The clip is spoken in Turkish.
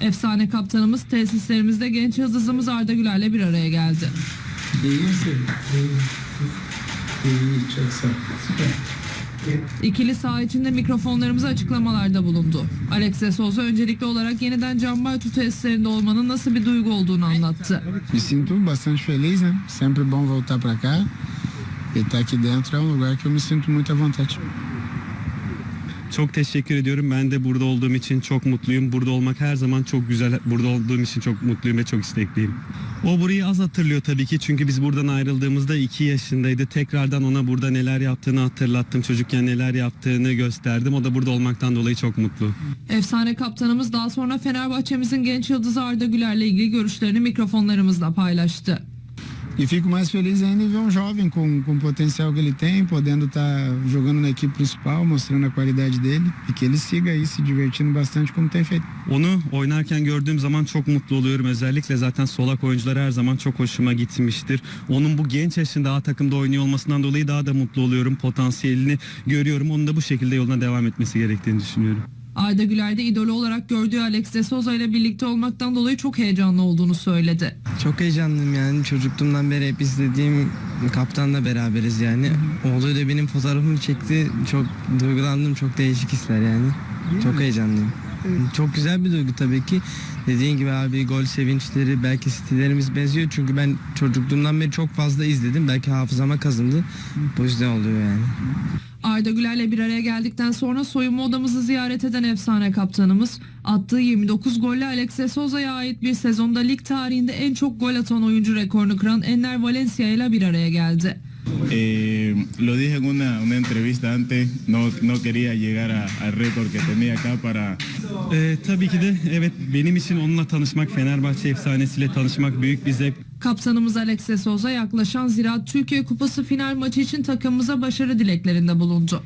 Efsane kaptanımız tesislerimizde genç yıldızımız Arda Güler'le bir araya geldi. İyi misin? İyi. İyi, çok sağ ol. Süper. İkili saha içinde mikrofonlarımıza açıklamalarda bulundu. Alex Souza öncelikli olarak yeniden Can Baytu tesislerinde olmanın nasıl bir duygu olduğunu anlattı. Me sinto bastante feliz, né? Sempre bom voltar para cá. E estar aqui dentro é um lugar que eu me sinto muito à vontade. Çok teşekkür ediyorum. Ben de burada olduğum için çok mutluyum. Burada olmak her zaman çok güzel. Burada olduğum için çok mutluyum ve çok istekliyim. O burayı az hatırlıyor tabii ki. Çünkü biz buradan ayrıldığımızda 2 yaşındaydı. Tekrardan ona burada neler yaptığını hatırlattım. Çocukken neler yaptığını gösterdim. O da burada olmaktan dolayı çok mutlu. Efsane kaptanımız daha sonra Fenerbahçe'mizin genç yıldızı Arda Güler'le ilgili görüşlerini mikrofonlarımızla paylaştı. E fico mais feliz ainda em ver um jovem com, com o potencial que ele tem, podendo estar jogando na equipe principal, mostrando a qualidade dele e que ele siga aí se divertindo bastante como tem feito. Onu oynarken gördüğüm zaman çok mutlu oluyorum. Özellikle zaten solak oyuncular her zaman çok hoşuma gitmiştir. Onun bu genç yaşında A takımda oynuyor olmasından dolayı daha da mutlu oluyorum. Potansiyelini görüyorum. Onun da bu şekilde yoluna devam etmesi gerektiğini düşünüyorum. Arda Güler de idolü olarak gördüğü Alex de Souza ile birlikte olmaktan dolayı çok heyecanlı olduğunu söyledi. Çok heyecanlıyım yani çocukluğumdan beri hep izlediğim kaptanla beraberiz yani. Oğlu da benim fotoğrafımı çekti. Çok duygulandım. Çok değişik hisler yani. Çok heyecanlıyım. Çok güzel bir duygu tabii ki. Dediğin gibi abi gol sevinçleri belki stillerimiz benziyor. Çünkü ben çocukluğumdan beri çok fazla izledim. Belki hafızama kazındı. Bu yüzden oluyor yani. Arda Güler'le bir araya geldikten sonra soyunma odamızı ziyaret eden efsane kaptanımız attığı 29 golle Alex de Souza'ya ait bir sezonda lig tarihinde en çok gol atan oyuncu rekorunu kıran Enner Valencia ile bir araya geldi. Eh, lo dije en una, una entrevista antes, no, no quería llegar a- al récord que tenía acá para, Ee, tabii ki de evet benim için onunla tanışmak, Fenerbahçe efsanesiyle tanışmak büyük bir zevk. Kaptanımız Alex de Souza yaklaşan Ziraat Türkiye Kupası final maçı için takımımıza başarı dileklerinde bulundu.